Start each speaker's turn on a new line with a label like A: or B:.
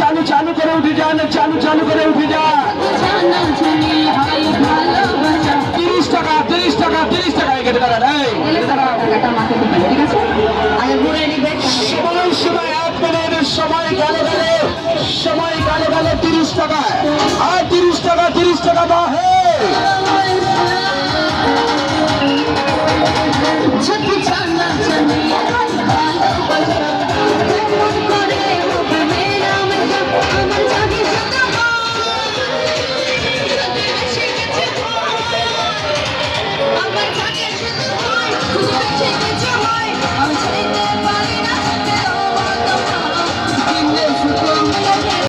A: চালু চালু চালু করে উঠে যান, চালু চালু করে উঠে যান। তিরিশ টাকা তিরিশ টাকা তিরিশ টাকা কেটে দাঁড়ান, এই। সময় আপনাদের সময় গালে গালে, সময় গালে গালে তিরিশ টাকা আর তিরিশ টাকা তিরিশ টাকা বা হে